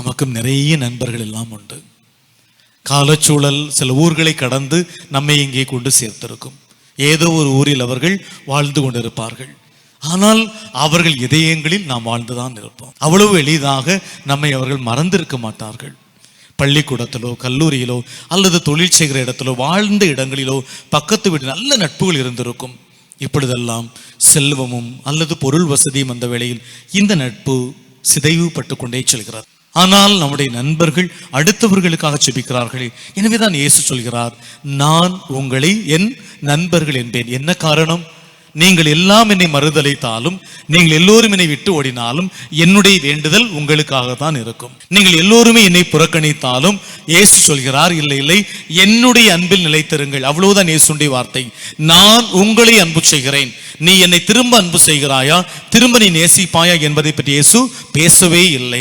நமக்கும் நிறைய நண்பர்கள் எல்லாம் உண்டு. காலச்சூழல் சில ஊர்களை கடந்து நம்மை இங்கே கொண்டு சேர்த்திருக்கும். ஏதோ ஒரு ஊரில் அவர்கள் வாழ்ந்து கொண்டிருப்பார்கள். ஆனால் அவர்கள் இதயங்களில் நாம் வாழ்ந்துதான் இருப்போம். அவ்வளவு எளிதாக நம்மை அவர்கள் மறந்திருக்க மாட்டார்கள். பள்ளிக்கூடத்திலோ கல்லூரியிலோ அல்லது தொழில் செய்கிற இடத்திலோ வாழ்ந்த இடங்களிலோ பக்கத்து வீடு நல்ல நட்புகள் இருந்திருக்கும். இப்பொழுதெல்லாம் செல்வமும் அல்லது பொருள் வசதியும் வந்த வேளையில் இந்த நட்பு சிதைவு பட்டு கொண்டே செல்கிறது. ஆனால் நம்முடைய நண்பர்கள் அடுத்தவர்களுக்காக செபிக்கிறார்களே எனவேதான் இயேசு சொல்கிறார் நான் உங்களை என் நண்பர்கள் என்பேன். என்ன காரணம்? நீங்கள் எல்லாம் என்னை மறுதலைத்தாலும் நீங்கள் எல்லோரும் என்னை விட்டு ஓடினாலும் என்னுடைய வேண்டுதல் உங்களுக்காக தான் இருக்கும். நீங்கள் எல்லோருமே என்னை புறக்கணித்தாலும் இயேசு சொல்கிறார் இல்லை இல்லை என்னுடைய அன்பில் நிலைத்திருங்கள். அவ்வளவுதான் இயேசுடைய வார்த்தை. நான் உங்களை அன்பு செய்கிறேன். நீ என்னை திரும்ப அன்பு செய்கிறாயா? திரும்ப நீ நேசிப்பாயா? என்பதை பற்றி இயேசு பேசவே இல்லை.